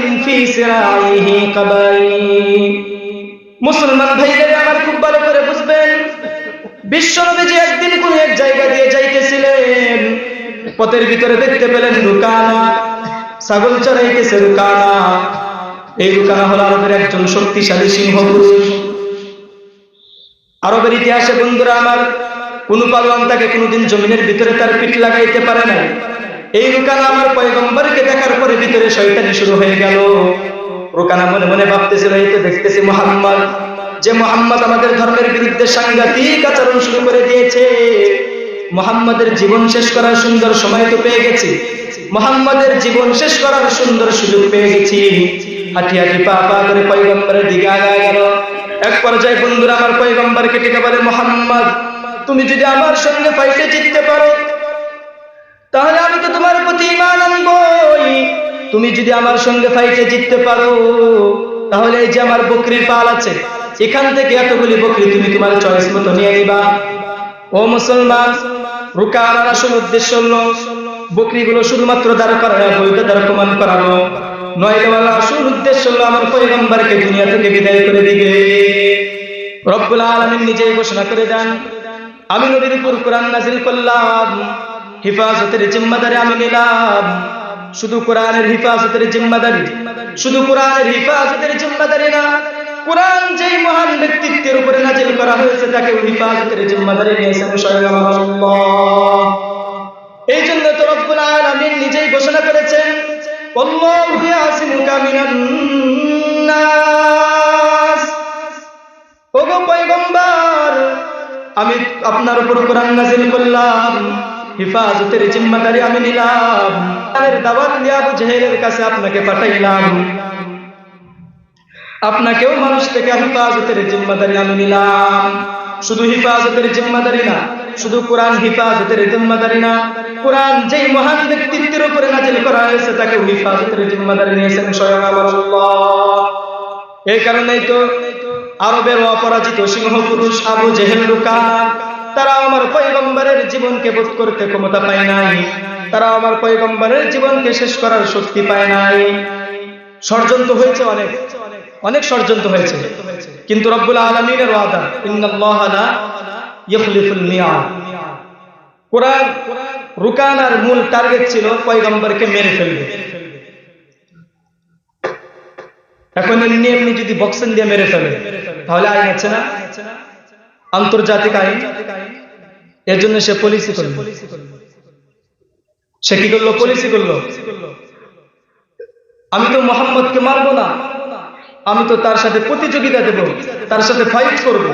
ইনফি সিরাইহি কাবাই মুসলমান আমার খুব ভালো করে বুঝবেন বিশ্বনবীজি একদিন কোন এক জায়গা দিয়ে যাইতেছিলেন, পথের ভিতরে দেখতে পেলেন রুকানা, ছাগল চড়াইতেছে রুকানা। এই রুকানা হল আরবের একজন শক্তিশালী সিংহ পুরুষ আরবের ইতিহাসে বন্ধুরা আমার কোন পালোয়ান তাকে কোনোদিন জমিনের ভিতরে তার পিঠ লাগাইতে পারে নাই। এই রুকানা আমার পয়গম্বরকে দেখার পরে ভিতরে শয়তানি শুরু হয়ে গেল। রুকানা মনে মনে ভাবতেছিল, এই তো দেখতেছি মোহাম্মদ। যে মোহাম্মদ আমাদের ধর্মের বিরুদ্ধে সাংঘাতিক আচরণ শুরু করে দিয়েছে। মোহাম্মদের জীবন শেষ করার সুন্দর সময় তো পেয়ে গেছি। মোহাম্মদের জীবন শেষ করার সুন্দর সুযোগ পেয়ে গেছি। হাঁটি হাঁটি পা পা করে পয়গম্বরের দিকে আগায় গেল। এক পর্যায়ে বন্ধুরা আমার পয়গম্বরকে টিকে বলে, মোহাম্মদ তুমি যদি আমার সঙ্গে ফাইটে জিততে পারো, তাহলে আমি তো তোমার প্রতি ইমান আনবই। তুমি যদি আমার সঙ্গে ফাইটে জিততে পারো, তাহলে এই যে আমার বকরির পাল আছে, এখান থেকে এতগুলি বকরি তুমি তোমার চয়েস মতো নিয়ে নিবা। ও মুসলমান রুকানার আসল উদ্দেশ্য হলো, বকরিগুলো শুধুমাত্র দাঁড় করানো বৈধ দ্বারা প্রমাণ করানো। নয় দেওয়ার আসল উদ্দেশ্য হলো আমার পয়গম্বরকে দুনিয়া থেকে বিদায় করে দিবে। রব্বুল আলামিন নিজেই ঘোষণা করে দেন আমি নবীর উপর কোরআন নাজিল করলাম। হিফাজতের জিম্মাদারি আমি নিলাম। শুধু কোরআনের হিফাজতের জিম্মাদারি, শুধু কোরআনের হিফাজতের জিম্মাদারি না, কোরআন যেই মহান ব্যক্তিত্বের উপরে নাজিল করা হয়েছে তাকে হিফাজতের জিম্মাদারি নিয়েছেন স্বয়ং আল্লাহ এই জন্য তো রব্বুল আলামিন নিজেই ঘোষণা করেছেন আল্লাহু ইয়াসিমুকা মিনান নাস আমি আপনার উপর কোরআন নাজিল করলাম। হিফাজতের জিম্মাদারি আমি নিলাম। দাওয়াত দিয়ে আবু জেহেলের কাছে আপনাকে পাঠাইলাম। আপনাকেও মানুষ থেকে হিফাজতের জিম্মাদারি আমি নিলাম। শুধু হিফাজতের জিম্মাদারি না, শুধু কোরআন হিফাজতের জিম্মাদারি না, কোরআন যেই মহান ব্যক্তিত্বের উপরে নাজিল করা হয়েছে তাকে হিফাজতের জিম্মাদারি নিয়েছেন স্বয়ং আমার এই কারণেই তো আরবের অপরাজিত সিংহ পুরুষ আবু জেহেল রুকানা তারা আমার পয়গম্বরের জীবনকে বোধ করতে ক্ষমতা পায় নাই। তারা আমার পয়গম্বরের জীবনকে শেষ করার শক্তি পায় নাই। ষড়যন্ত্র হয়েছে অনেক অনেক ষড়যন্ত্র হয়েছে। কিন্তু রব্বুল আলমিনের ওয়াদা, ইন্নাল্লাহ লা ইখলিফুল মিয়াদ। কোরআন রুকানার মূল টার্গেট ছিল পয়গম্বরকে মেরে ফেলবে। এখন এমনি এমনি যদি বক্সেন দিয়ে মেরে ফেলে তাহলে আইন আছে না? আন্তর্জাতিক আইন? এর জন্য সে পলিসি করল। সে কি করল? পলিসি করল। আমি তো মোহাম্মদকে মারবো না। আমি তো তার সাথে প্রতিযোগিতা দেব, তার সাথে ফাইট করব।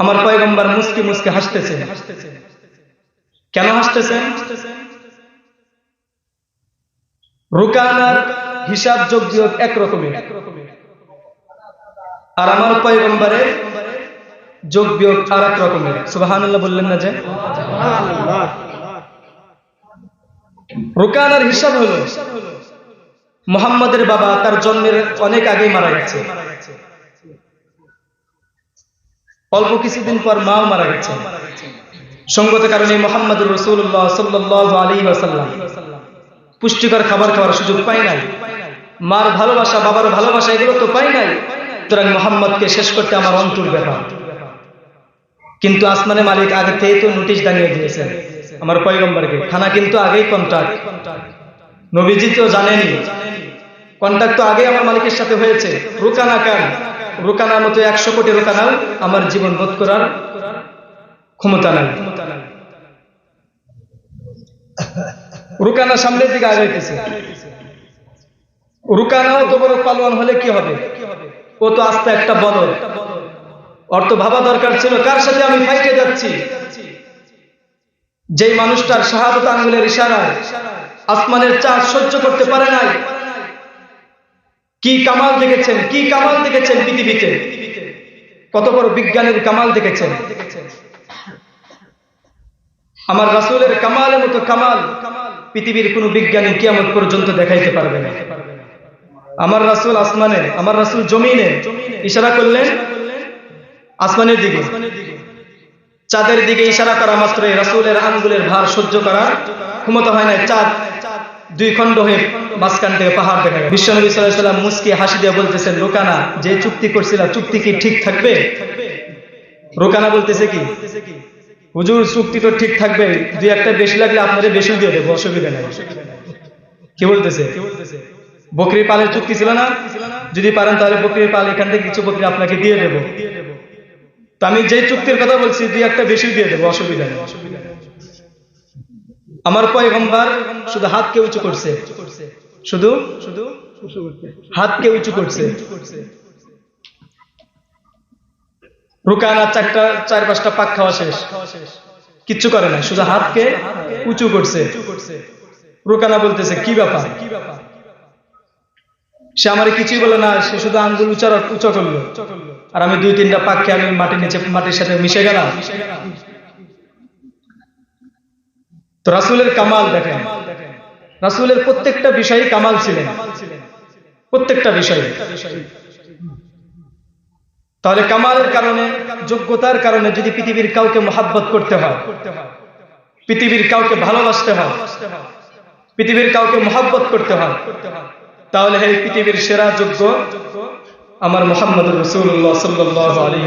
আমার পয়গম্বর মুসকি মুসকে হাসতেছে। কেন হাসতেছে রুকানার হিসাব যোগ বিয়োগ এক রকমের। আর আমার পয়গম্বরের যোগ বিয়োগ আর এক রকমের। সুবাহান বললেন না যে? রুকানার হিসাব হলো, মোহাম্মদের বাবা তার জন্মের অনেক আগেই মারা গেছে। অল্প কিছুদিন পর মাও মারা গেছে। সঙ্গত কারণে মোহাম্মদ রসুল্লাহ সাল্লাহ আলী ওয়াসাল্লাম পুষ্টিকর খাবার খাওয়ার সুযোগ পাই নাই। মার ভালোবাসা, বাবার ভালোবাসা এগুলো তো পাই নাই। সুতরাং মোহাম্মদকে শেষ করতে আমার অন্তর ব্যাপার কিন্তু আসমানে মালিক আগে থেকে তো নোটিশ দাঁড়িয়ে দিয়েছেন আমার পয়গম্বরকে। খানা কিন্তু আগেই কন্ট্রাক্ট নবীজি তো জানেনি কন্ট্যাক্ট তো আগে আমার মালিকের সাথে হয়েছে। রুকানা কান রুকানার মতো একশো কোটি রুকানাও আমার জীবন বোধ করার ক্ষমতা নাই। রুকানা সামনের দিকে আগাইতেছে। রুকানাও তো বড় পালোয়ান হলে কি হবে? ও তো আস্তে একটা বদল। অর্থ ভাবা দরকার ছিল, কার সাথে আমি ফাইটে যাচ্ছি? যেই মানুষটার শাহাদত আঙ্গুলের ইশারায় আসমানের চাঁদ সহ্য করতে পারে নাই, কি কামাল দেখেছেন, কি কামাল দেখেছেন পৃথিবীতে? কত বড় বিজ্ঞানের কামাল দেখেছেন? আমার রাসুলের কামালের মতো কামাল পৃথিবীর কোন বিজ্ঞানী কিয়ামত পর্যন্ত দেখাইতে পারবে না। আমার রাসুল আসমানে, আমার রাসুল জমিনে ইশারা করলেন আসমানের দিকে। চাঁদের দিকে ইশারা করা মাত্র রাসূলের আঙ্গুলের ভার সহ্য করা ক্ষমতা হয় না চাঁদ দুই খণ্ড হয়ে মাঝখান থেকে পাহাড় দেখা গেল। বিশ্বনবী সাল্লাম মুস্কি হাসি দিয়ে বলতেছেন, রোকানা, যে চুক্তি করছিল, চুক্তি কি ঠিক থাকবে? রোকানা বলতেছে কি, হুজুর, চুক্তি তো ঠিক থাকবে, দুই একটা বেশি লাগলে আপনাদের বেশি দিয়ে দেবো, অসুবিধা নেই। কি বলতেছে? বকরি পালের চুক্তি ছিল না। যদি পারেন তাহলে বকরির পাল এখান থেকে কিছু বকরি আপনাকে দিয়ে দেবো। তো আমি যে চুক্তির কথা বলছি, দুই একটা বেশি দিয়ে দেবো, অসুবিধা নেই। আমার পয়গম্বর শুধু হাতকে উঁচু করছে। শুধু? শুধু হাতকে উঁচু করছে। রুকানা চারটা, চার পাঁচটা পাক খাওয়া শেষ। কিচ্ছু করে না, শুধু হাতকে উঁচু করছে। রুকানা বলতেছে কি ব্যাপার কি ব্যাপার? সে আমার কিছুই বলে না, সে শুধু আঙ্গুল উঁচা উঁচা করল। আর আমি দুই তিনটা পাক খেয়ে আমি মাটির নিচে মাটির সাথে মিশে গেলাম। তো রাসুলের কামাল দেখেন। রাসুলের প্রত্যেকটা বিষয়ে কামাল ছিলেন। প্রত্যেকটা বিষয়ে। তাহলে কামালের কারণে, যোগ্যতার কারণে যদি পৃথিবীর কাউকে মহাব্বত করতে হয়, পৃথিবীর কাউকে ভালোবাসতে হয়, পৃথিবীর কাউকে মহাব্বত করতে হয় তাহলে এই পৃথিবীর সেরা যোগ্য আমার মোহাম্মদ রসুল্লাহ সাল্লাহ আলী